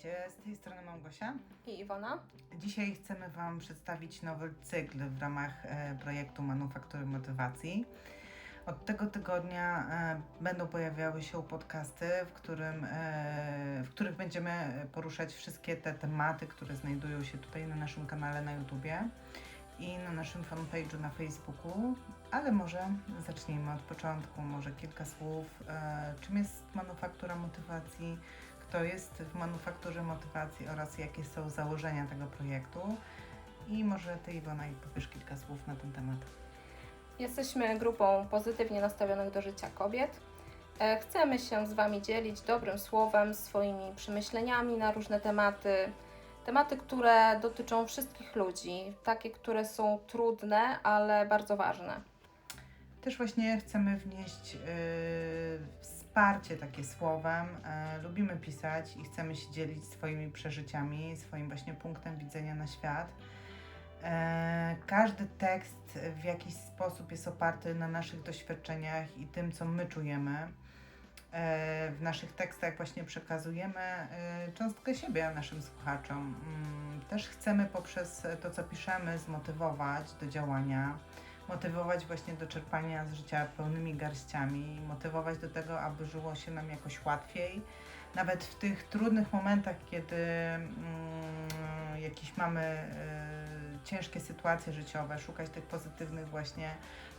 Witajcie, z tej strony Małgosia. I Iwona. Dzisiaj chcemy Wam przedstawić nowy cykl w ramach e, projektu Manufaktury Motywacji. Od tego tygodnia e, będą pojawiały się podcasty, w, którym, e, w których będziemy poruszać wszystkie te tematy, które znajdują się tutaj na naszym kanale na YouTubie i na naszym fanpage'u na Facebooku, ale może zacznijmy od początku, może kilka słów, czym jest manufaktura motywacji, kto jest w manufakturze motywacji oraz jakie są założenia tego projektu i może Ty Iwona i powiesz kilka słów na ten temat. Jesteśmy grupą pozytywnie nastawionych do życia kobiet. E, Chcemy się z Wami dzielić dobrym słowem, swoimi przemyśleniami na różne tematy. Tematy, które dotyczą wszystkich ludzi, takie, które są trudne, ale bardzo ważne. Też właśnie chcemy wnieść yy, wsparcie takie słowem. Yy, lubimy pisać i chcemy się dzielić swoimi przeżyciami, swoim właśnie punktem widzenia na świat. Yy, każdy tekst w jakiś sposób jest oparty na naszych doświadczeniach i tym, co my czujemy. Yy, w naszych tekstach właśnie przekazujemy yy, cząstkę siebie naszym słuchaczom. Yy, Też chcemy poprzez to, co piszemy, zmotywować do działania motywować właśnie do czerpania z życia pełnymi garściami, motywować do tego, aby żyło się nam jakoś łatwiej. Nawet w tych trudnych momentach, kiedy mm, jakieś mamy y, ciężkie sytuacje życiowe, szukać tych pozytywnych właśnie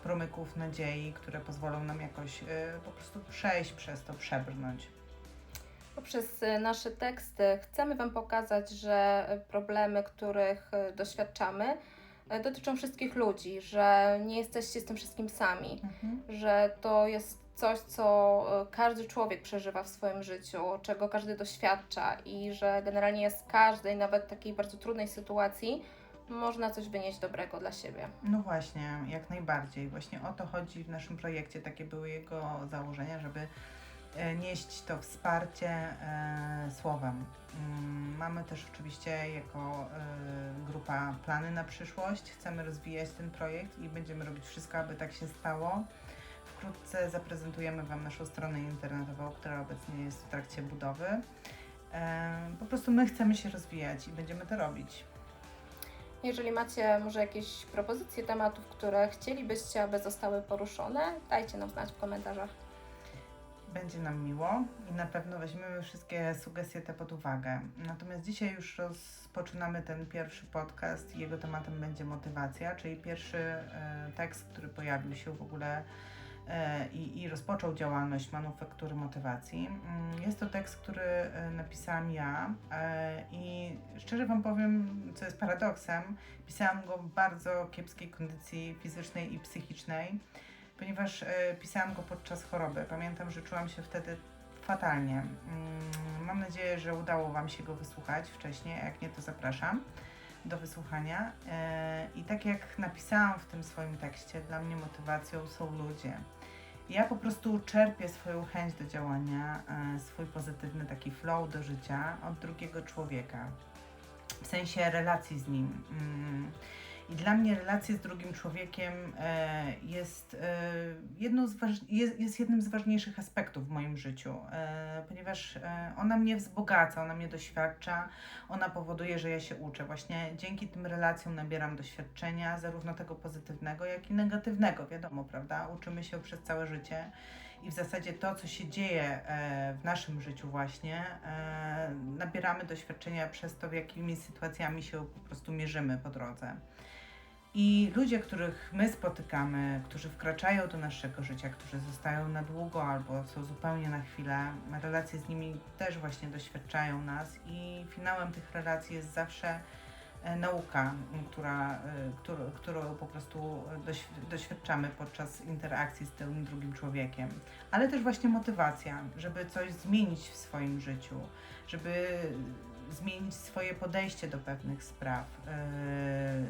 promyków nadziei, które pozwolą nam jakoś y, po prostu przejść przez to, przebrnąć. Poprzez e, nasze teksty chcemy Wam pokazać, że e, problemy, których e, doświadczamy, dotyczą wszystkich ludzi, że nie jesteście z tym wszystkim sami. Mhm. że to jest coś, co e, każdy człowiek przeżywa w swoim życiu, czego każdy doświadcza i że generalnie z każdej, nawet takiej bardzo trudnej sytuacji, można coś wynieść dobrego dla siebie. No właśnie, jak najbardziej. Właśnie o to chodzi w naszym projekcie. Takie były jego założenia, żeby e, nieść to wsparcie e, słowem. Mm, Mamy też oczywiście jako e, grupa plany na przyszłość. Chcemy rozwijać ten projekt i będziemy robić wszystko, aby tak się stało. Wkrótce zaprezentujemy Wam naszą stronę internetową, która obecnie jest w trakcie budowy. E, Po prostu my chcemy się rozwijać i będziemy to robić. Jeżeli macie może jakieś propozycje tematów, które chcielibyście, aby zostały poruszone, dajcie nam znać w komentarzach. Będzie nam miło i na pewno weźmiemy wszystkie sugestie te pod uwagę. Natomiast dzisiaj już rozpoczynamy ten pierwszy podcast jego tematem będzie motywacja, czyli pierwszy e, tekst, który pojawił się w ogóle e, i, i rozpoczął działalność manufaktury motywacji. Mm, Jest to tekst, który e, napisałam ja e, i szczerze Wam powiem, co jest paradoksem, pisałam go w bardzo kiepskiej kondycji fizycznej i psychicznej ponieważ e, pisałam go podczas choroby. Pamiętam, że czułam się wtedy fatalnie. Mm, Mam nadzieję, że udało Wam się go wysłuchać wcześniej, a jak nie, to zapraszam do wysłuchania. E, I tak jak napisałam w tym swoim tekście, dla mnie motywacją są ludzie. Ja po prostu czerpię swoją chęć do działania, e, swój pozytywny taki flow do życia od drugiego człowieka. W sensie relacji z nim. I dla mnie relacja z drugim człowiekiem e, jest, e, jedną z jest, jest jednym z ważniejszych aspektów w moim życiu, e, ponieważ ona mnie wzbogaca, ona mnie doświadcza, ona powoduje, że ja się uczę. Właśnie dzięki tym relacjom nabieram doświadczenia, zarówno tego pozytywnego, jak i negatywnego, wiadomo, prawda? Uczymy się przez całe życie i w zasadzie to, co się dzieje w naszym życiu właśnie, nabieramy doświadczenia przez to, w jakimi sytuacjami się po prostu mierzymy po drodze. I ludzie, których my spotykamy, którzy wkraczają do naszego życia, którzy zostają na długo albo są zupełnie na chwilę, relacje z nimi też właśnie doświadczają nas i finałem tych relacji jest zawsze e, nauka, która, e, którą, którą po prostu doświ- doświadczamy podczas interakcji z tym drugim człowiekiem. Ale też właśnie motywacja, żeby coś zmienić w swoim życiu, żeby zmienić swoje podejście do pewnych spraw,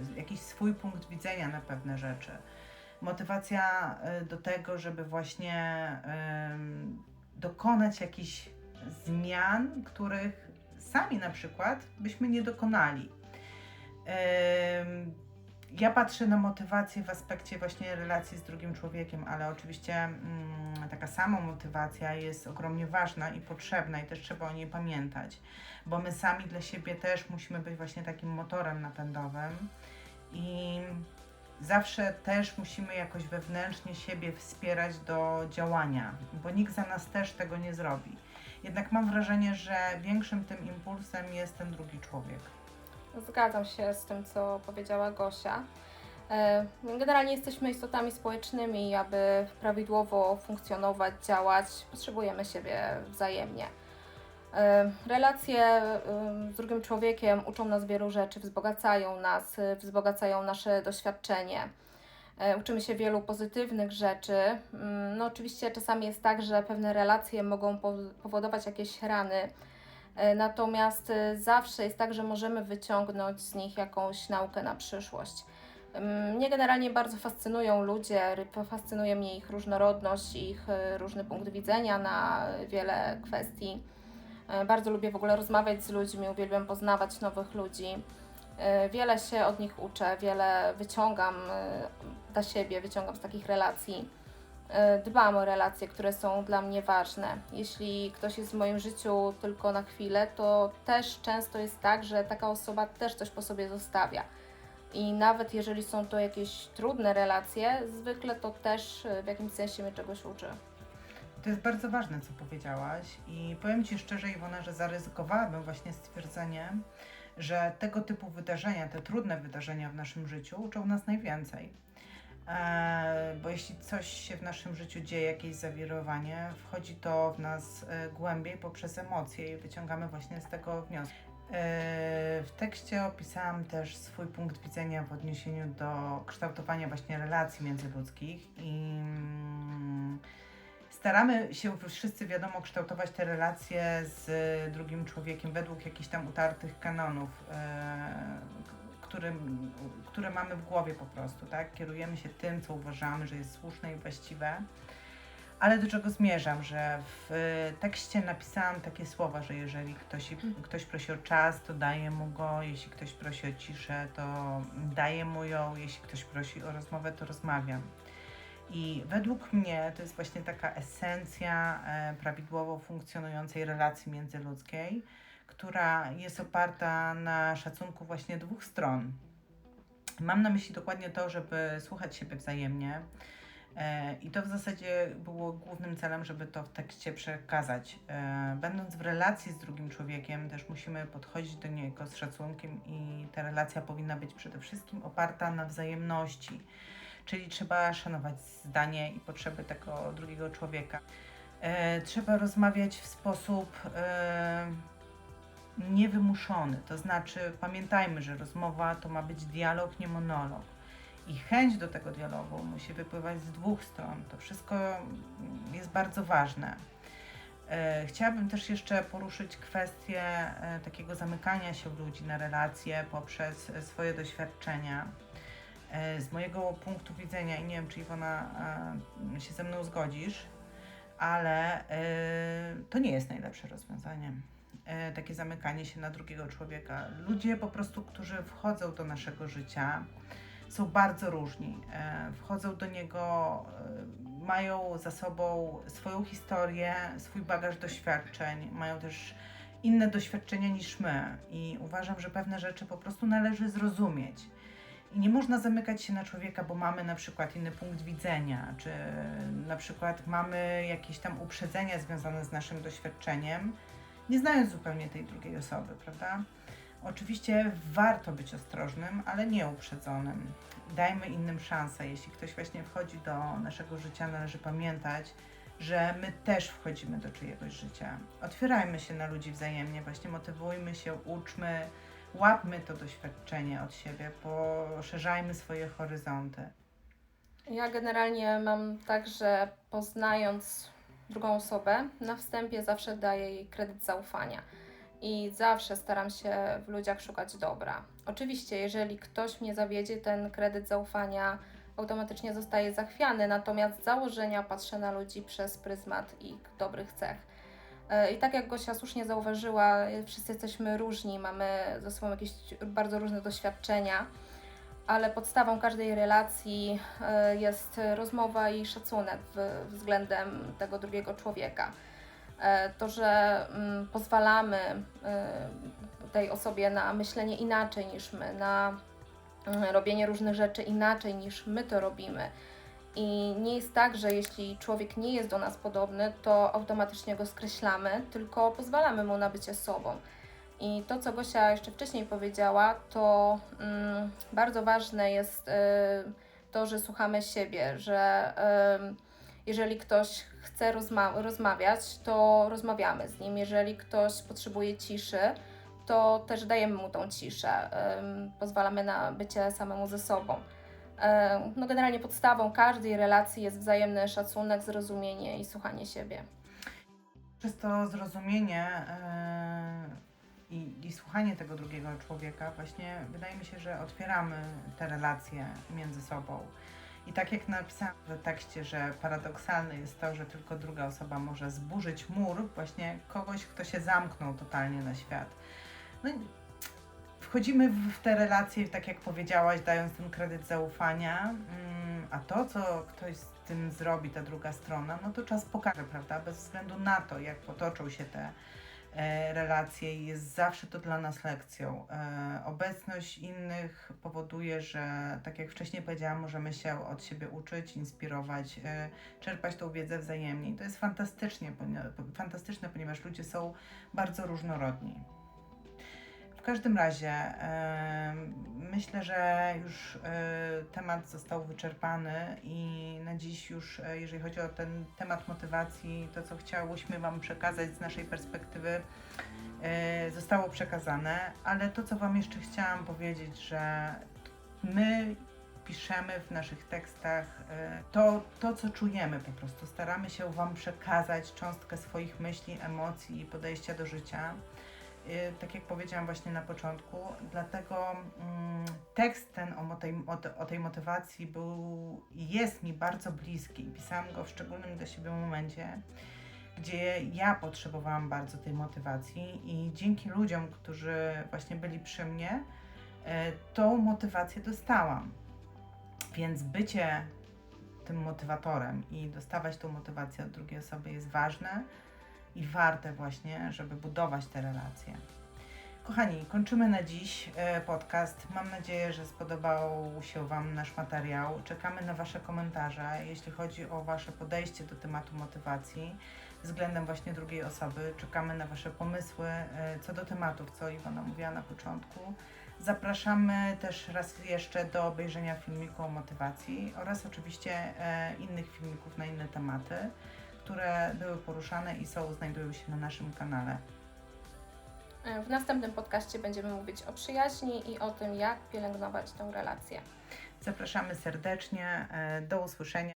yy, jakiś swój punkt widzenia na pewne rzeczy. Motywacja yy, do tego, żeby właśnie dokonać jakichś zmian, których sami na przykład byśmy nie dokonali. Ja patrzę na motywację w aspekcie właśnie relacji z drugim człowiekiem, ale oczywiście mm, taka sama motywacja jest ogromnie ważna i potrzebna i też trzeba o niej pamiętać, bo my sami dla siebie też musimy być właśnie takim motorem napędowym i zawsze też musimy jakoś wewnętrznie siebie wspierać do działania, bo nikt za nas też tego nie zrobi. Jednak mam wrażenie, że większym tym impulsem jest ten drugi człowiek. Zgadzam się z tym, co powiedziała Gosia. E, Generalnie jesteśmy istotami społecznymi i aby prawidłowo funkcjonować, działać, potrzebujemy siebie wzajemnie. E, Relacje e, z drugim człowiekiem uczą nas wielu rzeczy, wzbogacają nas, wzbogacają nasze doświadczenie. Uczymy się wielu pozytywnych rzeczy. Mm, No oczywiście czasami jest tak, że pewne relacje mogą pow- powodować jakieś rany, Natomiast e, zawsze jest tak, że możemy wyciągnąć z nich jakąś naukę na przyszłość. Mnie generalnie bardzo fascynują ludzie, fascynuje mnie ich różnorodność, ich e, różny punkt widzenia na wiele kwestii. E, Bardzo lubię w ogóle rozmawiać z ludźmi, uwielbiam poznawać nowych ludzi. E, Wiele się od nich uczę, wiele wyciągam e, dla siebie, wyciągam z takich relacji. E, Dbam o relacje, które są dla mnie ważne. Jeśli ktoś jest w moim życiu tylko na chwilę, to też często jest tak, że taka osoba też coś po sobie zostawia. I nawet jeżeli są to jakieś trudne relacje, zwykle to też e, w jakimś sensie mnie czegoś uczy. To jest bardzo ważne, co powiedziałaś i powiem Ci szczerze, Iwona, że zaryzykowałabym właśnie stwierdzeniem, że tego typu wydarzenia, te trudne wydarzenia w naszym życiu uczą nas najwięcej. E, bo jeśli coś się w naszym życiu dzieje, jakieś zawirowanie, wchodzi to w nas e, głębiej poprzez emocje i wyciągamy właśnie z tego wnioski. E, W tekście opisałam też swój punkt widzenia w odniesieniu do kształtowania właśnie relacji międzyludzkich i mm, staramy się wszyscy, wiadomo, kształtować te relacje z drugim człowiekiem według jakichś tam utartych kanonów, które mamy w głowie po prostu, tak? Kierujemy się tym, co uważamy, że jest słuszne i właściwe. Ale do czego zmierzam, że w tekście napisałam takie słowa, że jeżeli ktoś, ktoś prosi o czas, to daję mu go, jeśli ktoś prosi o ciszę, to daję mu ją, jeśli ktoś prosi o rozmowę, to rozmawiam. I według mnie to jest właśnie taka esencja e, prawidłowo funkcjonującej relacji międzyludzkiej, która jest oparta na szacunku właśnie dwóch stron. Mam na myśli dokładnie to, żeby słuchać siebie wzajemnie. E, I to w zasadzie było głównym celem, żeby to w tekście przekazać. E, Będąc w relacji z drugim człowiekiem, też musimy podchodzić do niego z szacunkiem, i ta relacja powinna być przede wszystkim oparta na wzajemności. Czyli trzeba szanować zdanie i potrzeby tego drugiego człowieka. E, trzeba rozmawiać w sposób niewymuszony. To znaczy, pamiętajmy, że rozmowa to ma być dialog, nie monolog. I chęć do tego dialogu musi wypływać z dwóch stron. To wszystko jest bardzo ważne. E, Chciałabym też jeszcze poruszyć kwestię e, takiego zamykania się ludzi na relacje poprzez e, swoje doświadczenia. Z mojego punktu widzenia, i nie wiem, czy Iwona się ze mną zgodzisz, ale to nie jest najlepsze rozwiązanie. E, Takie zamykanie się na drugiego człowieka. Ludzie po prostu, którzy wchodzą do naszego życia, są bardzo różni. E, Wchodzą do niego, e, mają za sobą swoją historię, swój bagaż doświadczeń, mają też inne doświadczenia niż my i uważam, że pewne rzeczy po prostu należy zrozumieć. I nie można zamykać się na człowieka, bo mamy na przykład inny punkt widzenia, czy na przykład mamy jakieś tam uprzedzenia związane z naszym doświadczeniem, nie znając zupełnie tej drugiej osoby, prawda? Oczywiście warto być ostrożnym, ale nie uprzedzonym. Dajmy innym szansę. Jeśli ktoś właśnie wchodzi do naszego życia, należy pamiętać, że my też wchodzimy do czyjegoś życia. Otwierajmy się na ludzi wzajemnie, właśnie motywujmy się, uczmy, łapmy to doświadczenie od siebie, poszerzajmy swoje horyzonty. Ja generalnie mam tak, że poznając drugą osobę, na wstępie zawsze daję jej kredyt zaufania i zawsze staram się w ludziach szukać dobra. Oczywiście, jeżeli ktoś mnie zawiedzie, ten kredyt zaufania automatycznie zostaje zachwiany, natomiast z założenia patrzę na ludzi przez pryzmat ich dobrych cech. E, I tak jak Gosia słusznie zauważyła, wszyscy jesteśmy różni, mamy ze sobą jakieś bardzo różne doświadczenia ale podstawą każdej relacji e, jest rozmowa i szacunek względem tego drugiego człowieka. E, To, że mm, pozwalamy e, tej osobie na myślenie inaczej niż my, na mm, robienie różnych rzeczy inaczej niż my to robimy. I nie jest tak, że jeśli człowiek nie jest do nas podobny, to automatycznie go skreślamy, tylko pozwalamy mu na bycie sobą. I to, co Gosia jeszcze wcześniej powiedziała, to mm, bardzo ważne jest y, to, że słuchamy siebie, że ym, jeżeli ktoś chce rozma- rozmawiać, to rozmawiamy z nim. Jeżeli ktoś potrzebuje ciszy, to też dajemy mu tą ciszę. Ym, pozwalamy na bycie samemu ze sobą. Ym, No generalnie podstawą każdej relacji jest wzajemny szacunek, zrozumienie i słuchanie siebie. Przez to zrozumienie e, i, i słuchanie tego drugiego człowieka, właśnie wydaje mi się, że otwieramy te relacje między sobą. I tak jak napisałam w tekście, że paradoksalne jest to, że tylko druga osoba może zburzyć mur, właśnie kogoś, kto się zamknął totalnie na świat. No, wchodzimy w te relacje, tak jak powiedziałaś, dając ten kredyt zaufania, mm, a to, co ktoś z tym zrobi, ta druga strona, no to czas pokaże, prawda? Bez względu na to, jak potoczą się te relacje i jest zawsze to dla nas lekcją. E, obecność innych powoduje, że tak jak wcześniej powiedziałam, możemy się od siebie uczyć, inspirować, e, czerpać tą wiedzę wzajemnie. I to jest fantastycznie, fantastyczne, ponieważ ludzie są bardzo różnorodni. W każdym razie e, myślę, że już e, temat został wyczerpany i na dziś już, e, jeżeli chodzi o ten temat motywacji, to co chciałyśmy Wam przekazać z naszej perspektywy, e, zostało przekazane, ale to co Wam jeszcze chciałam powiedzieć, że my piszemy w naszych tekstach to, to, co czujemy po prostu. Staramy się Wam przekazać cząstkę swoich myśli, emocji i podejścia do życia. Y, tak jak powiedziałam właśnie na początku, dlatego mm, tekst ten o, motej, o, te- o tej motywacji był jest mi bardzo bliski. Pisałam go w szczególnym dla siebie momencie, gdzie ja potrzebowałam bardzo tej motywacji i dzięki ludziom, którzy właśnie byli przy mnie, e, tą motywację dostałam. Więc bycie tym motywatorem i dostawać tą motywację od drugiej osoby jest ważne i warte właśnie, żeby budować te relacje. Kochani, kończymy na dziś e, podcast. Mam nadzieję, że spodobał się Wam nasz materiał. Czekamy na Wasze komentarze, jeśli chodzi o Wasze podejście do tematu motywacji względem właśnie drugiej osoby. Czekamy na Wasze pomysły e, co do tematów, co Iwona mówiła na początku. Zapraszamy też raz jeszcze do obejrzenia filmiku o motywacji oraz oczywiście e, innych filmików na inne tematy które były poruszane i są, znajdują się na naszym kanale. E, W następnym podcaście będziemy mówić o przyjaźni i o tym, jak pielęgnować tę relację. Zapraszamy serdecznie, e, do usłyszenia.